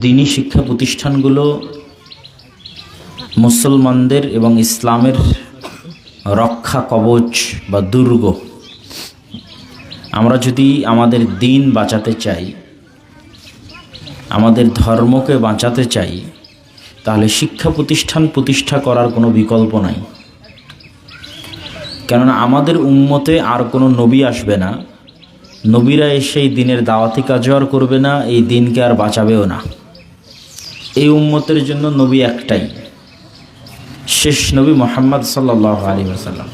দিনী শিক্ষা প্রতিষ্ঠানগুলো মুসলমানদের এবং ইসলামের রক্ষা কবচ বা দুর্গ। আমরা যদি আমাদের দিন বাঁচাতে চাই, আমাদের ধর্মকে বাঁচাতে চাই, তাহলে শিক্ষা প্রতিষ্ঠান প্রতিষ্ঠা করার কোনো বিকল্প নাই। কেননা আমাদের উম্মতে আর কোনো নবী আসবে না, নবীরা এসে এই দিনের দাওয়াতি কাজও আর করবে না, এই দিনকে আর বাঁচাবেও না। এই উম্মতের জন্য নবী একটাই। শেষ নবী মোহাম্মদ সাল্লাহ আলী আসাল্লাম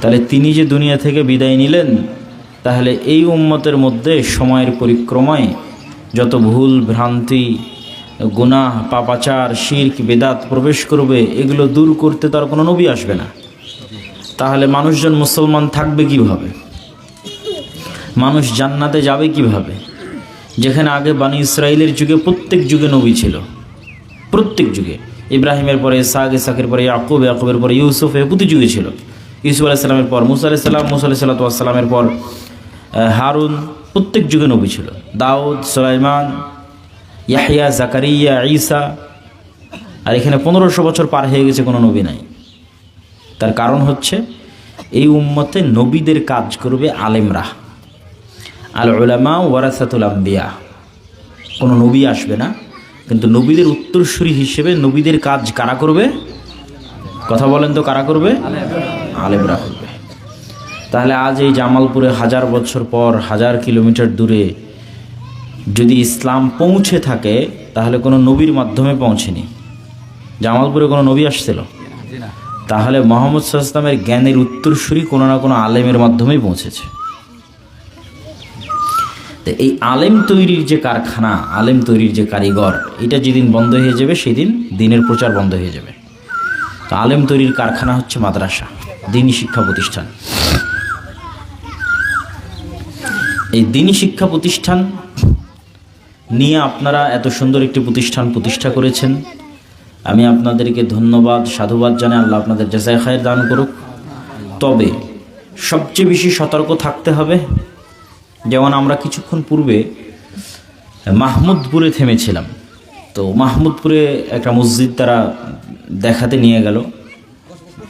তাহলে তিনি যে দুনিয়া থেকে বিদায় নিলেন, তাহলে এই উম্মতের মধ্যে সময়ের পরিক্রমায় যত ভুল, ভ্রান্তি, গুনাহ, পাপাচার, শির্ক, বেদাত প্রবেশ করবে, এগুলো দূর করতে তার কোনো নবী আসবে না। তাহলে মানুষজন মুসলমান থাকবে কীভাবে? মানুষ জান্নাতে যাবে কীভাবে? যেখানে আগে বানি ইসরায়েলের যুগে প্রত্যেক যুগে নবী ছিল। প্রত্যেক যুগে। ইব্রাহিমের পরে সাগ, ইসাকের পরে ইয়াকুব, ইয়াকুবের পরে ইউসুফ, এ প্রতি যুগে ছিল। ইউসুফ আলাইসাল্লামের পর, মুসা আলাইসাল্লাম মুসা আলাইসাল্লাতামের পর হারুন প্রত্যেক যুগে নবী ছিল। দাউদ, সুলাইমান ইয়াহিয়া জাকারিয়া, ঈসা। আর এখানে পনেরোশো বছর পার হয়ে গেছে, কোনো নবী নাই। তার কারণ হচ্ছে, এই উম্মতে নবীদের কাজ করবে আলেমরা। আল উলামা ওয়ারাসাতুল আম্বিয়া। কোনো নবী আসবে না, কিন্তু নবীদের উত্তরসূরি হিসেবে নবীদের কাজ কারা করবে? কথা বলেন তো, কারা করবে? আলেমরা করবে। তাহলে আজ এই জামালপুরে হাজার বছর পর, হাজার কিলোমিটার দূরে যদি ইসলাম পৌঁছে থাকে, তাহলে কোনো নবীর মাধ্যমে পৌঁছেনি। জামালপুরে কোনো নবী আসছিল? তাহলে মোহাম্মদ সাল্লামের জ্ঞানের উত্তরসূরি কোনো না কোনো আলেমের মাধ্যমেই পৌঁছেছে। তো এই আলেম তৈরির যে কারখানা, আলেম তৈরির যে কারিগর, এটা যেদিন বন্ধ হয়ে যাবে, সেদিন দিনের প্রচার বন্ধ হয়ে যাবে। তো আলেম তৈরির কারখানা হচ্ছে মাদ্রাসা, দিনী শিক্ষা প্রতিষ্ঠান। এই দিনী শিক্ষা প্রতিষ্ঠান নিয়ে আপনারা এত সুন্দর একটি প্রতিষ্ঠান প্রতিষ্ঠা করেছেন। আমি আপনাদেরকে ধন্যবাদ, সাধুবাদ জানাই, আল্লাহ আপনাদের জেসাই খায়ের দান করুক। তবে সবচেয়ে বেশি সতর্ক থাকতে হবে যেমন আমরা কিছুক্ষণ পূর্বে মাহমুদপুরে থেমেছিলাম। তো মাহমুদপুরে একটা মসজিদ তারা দেখাতে নিয়ে গেল।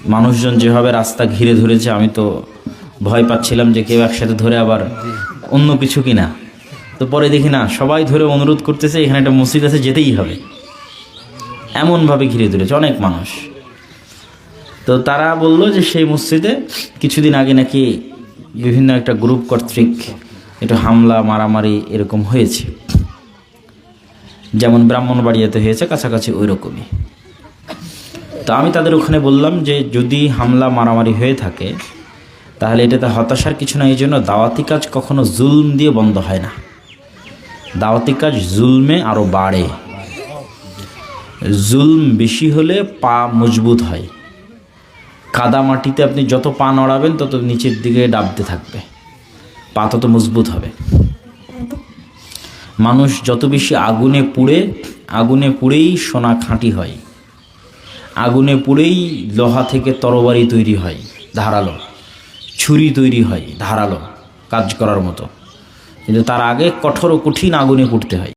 মানুষজন যেভাবে রাস্তা ঘিরে ধরেছে, আমি তো ভয় পাচ্ছিলাম যে কেউ একসাথে ধরে আবার অন্য কিছু কিনা। তো পরে দেখি না, সবাই ধরে অনুরোধ করতেছে, এখানে একটা মসজিদ আছে, যেতেই হবে। এমনভাবে ঘিরে ধরেছে অনেক মানুষ। তো তারা বলল যে সেই মসজিদে কিছুদিন আগে নাকি বিভিন্ন একটা গ্রুপ কর্তৃক একটু হামলা, মারামারি এরকম হয়েছে। যেমন ব্রাহ্মণবাড়িয়াতে হয়েছে, কাছাকাছি ওই রকমই তো আমি তাদের ওখানে বললাম যে, যদি হামলা, মারামারি হয়ে থাকে, তাহলে এটাতে হতাশার কিছু না এই জন্য দাওয়াতি কাজ কখনো জুলম দিয়ে বন্ধ হয় না। দাওয়াতি কাজ জুলমে আরও বাড়ে। জুলম বেশি হলে পা মজবুত হয়। কাদা মাটিতে আপনি যত পা নড়াবেন, তত নিচের দিকে ডাবতে থাকবে। পা তত মজবুত হবে। মানুষ যত বেশি আগুনে পুড়ে, আগুনে পুড়েই সোনা খাঁটি হয়। আগুনে পুড়েই লোহা থেকে তরবারি তৈরি হয়, ধারালো। ছুরি তৈরি হয়, ধারালো কাজ করার মতো। কিন্তু তার আগে কঠোর কঠিন আগুনে পুড়তে হয়।